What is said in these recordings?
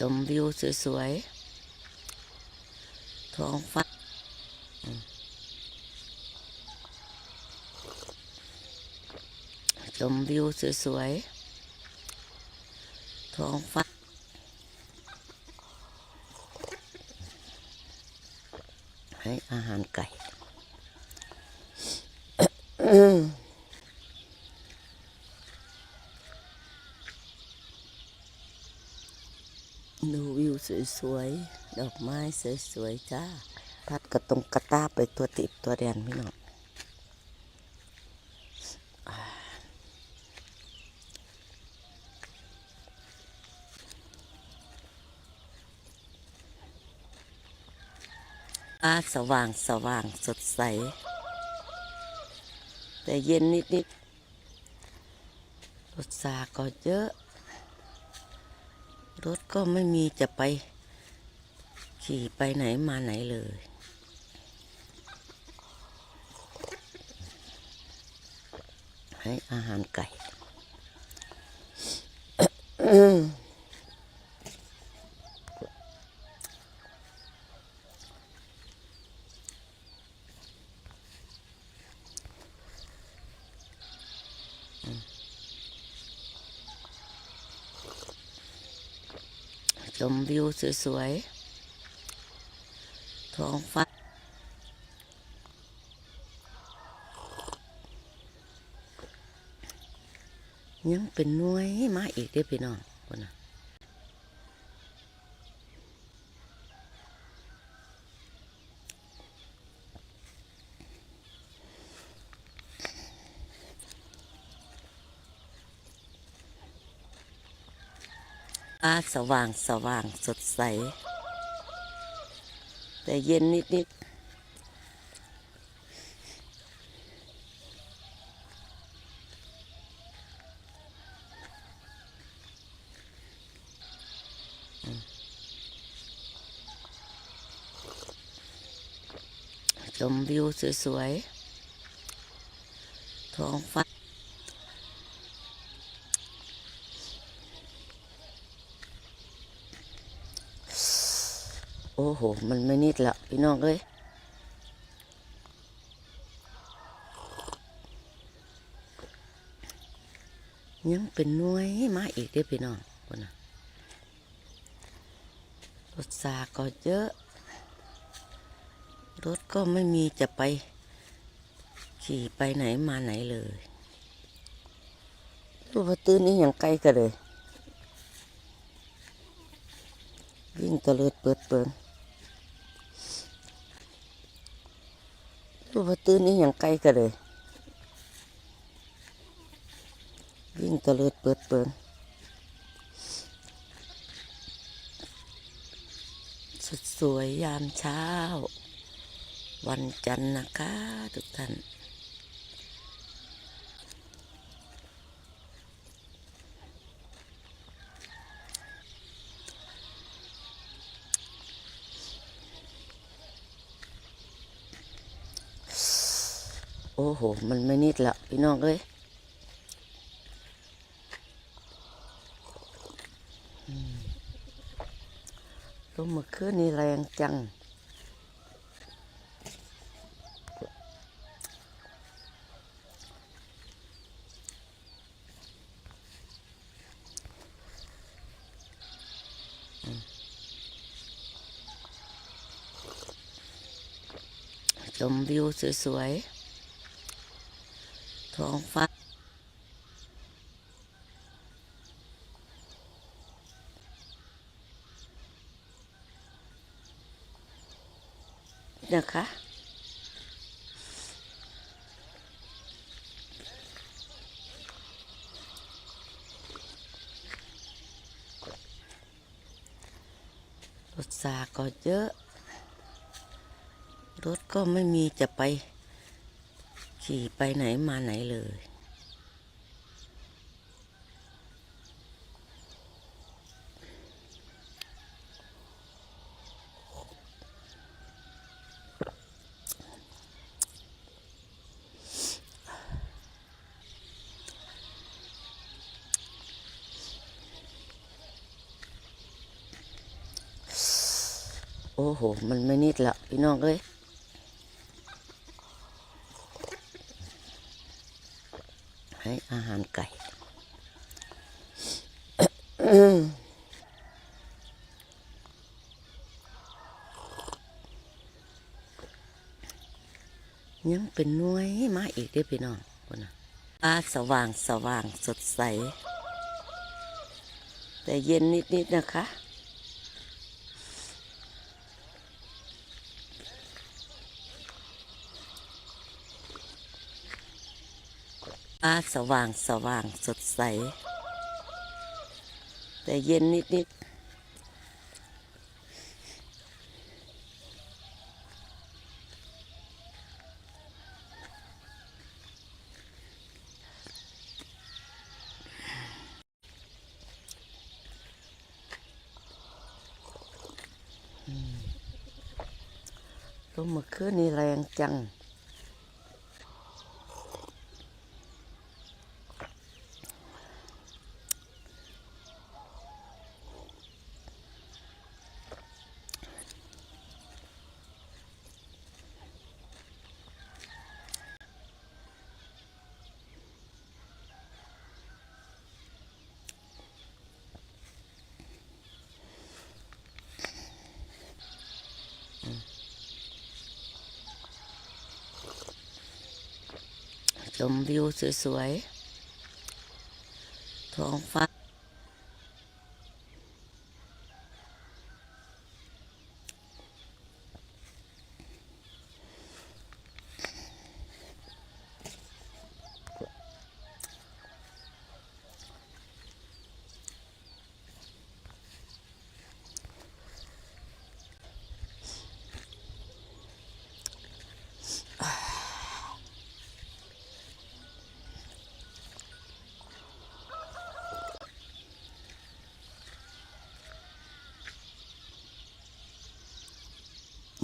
ชมวิวสวยๆ ท้องฟ้า ชมวิวสวยๆ ท้องฟ้า ให้อาหารไก่ ดูวิว สวยๆ ดอกไม้สวยๆ จ้า พัดกระตรงกระตาไปตัวติดตัวแดนพี่น้องฟ้าสว่างสว่างสดใส แต่เย็นนิดๆรถสาก็เยอะ รถก็ไม่มีจะไป ขี่ไปไหนมาไหนเลย ให้อาหารไก่ชมวิวสวยๆ ท้องฟ้า ยังเป็นน่วยมาอีกเด้พี่น้องคนน่ะฟ้าสว่างสว่างสดใส แต่เย็นนิดๆชมวิวสวยๆ ท้องฟ้า โอ้โห มันไม่นิดละพี่น้องเอ้ยยังเป็นน่วยมาอีกเด้อพี่น้องคนน่ะรถสาก็เยอะ รถก็ไม่มีจะไป ขี่ไปไหนมาไหนเลยรูปตื่นนี่อย่างไกลกันเลย วิ่งตะเลิดเปิดเปิง รูปตื่นนี่อย่างไกลกันเลย วิ่งตะเลิดเปิดเปิงสุดสวยยามเช้า วันจันทร์นะคะทุกท่าน โอ้โห มันไม่นิดละพี่น้องเอ้ยลมเมื่อคืนนี่แรงจัง ชมวิวสวยๆ ท้องฟ้า นะคะรถสาก็เยอะ รถก็ไม่มีจะไป ขี่ไปไหนมาไหนเลย โอ้โห มันไม่นิดละพี่น้องเอ้ย ให้ อาหารไก่ยังเป็นน้วยมาอีกเด้พี่น้องคนน่ะฟ้าสว่างสว่างสดใส แต่เย็นนิด ๆ นะคะ ฟ้าสว่างสว่างสดใส แต่เย็นนิดๆลมเมื่อคืนนี้แรงจัง ชมวิวสวยๆท้องฟ้า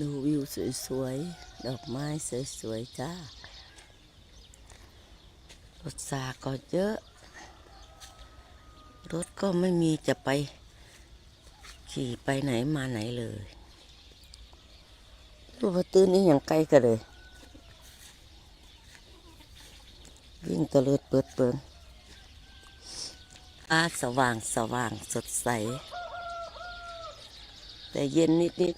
ดูวิวสวยๆ ดอกไม้สวยๆ จ้ารถสาก็เยอะ รถก็ไม่มีจะไป ขี่ไปไหนมาไหนเลยรูปตื่นนี่อย่างไกลกันเลย วิ่งตะเลิดเปิดเปิงฟ้าสว่างสว่างสดใส แต่เย็นนิด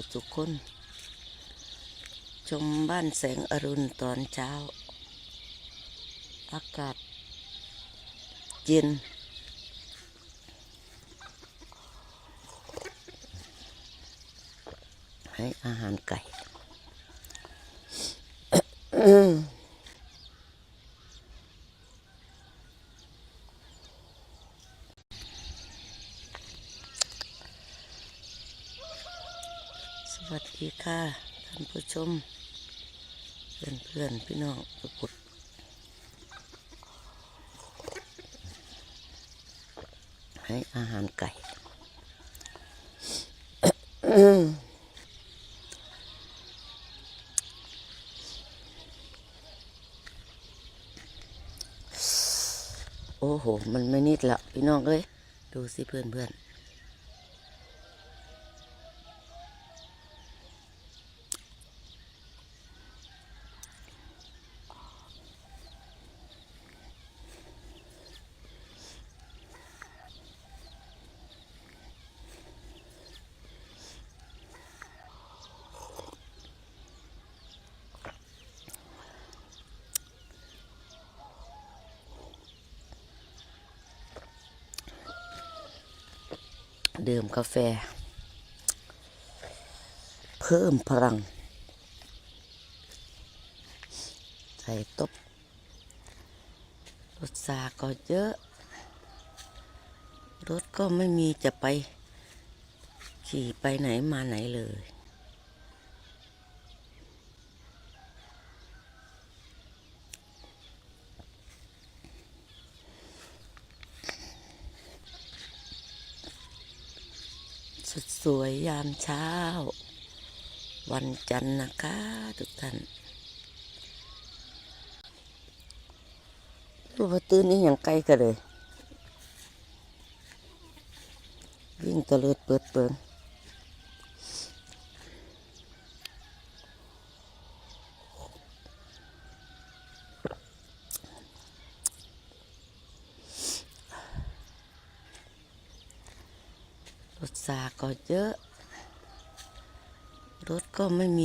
ุทุกคน ชมบ้านแสงอรุณตอนเช้า อากาศเย็น ให้อาหารไก่ สวัสดีค่ะ ท่านผู้ ชม เพื่อนเพื่อนพี่น้องทุกคนให้อาหารไก่โอ้โห มันไม่นิดละพี่น้องเอ้ยดูสิเพื่อนเพื่อน ดื่มกาแฟ เพิ่มพลัง ใส่ตบรถซาก็เยอะ รถก็ไม่มีจะไป ขี่ไปไหนมาไหนเลย สดสวยยามเช้า วันจันทร์นะคะทุกท่านรูปตื่นนี่อย่างไกลกันเลย วิ่งตะเลิดเปิดเปิง ก็ไม่มี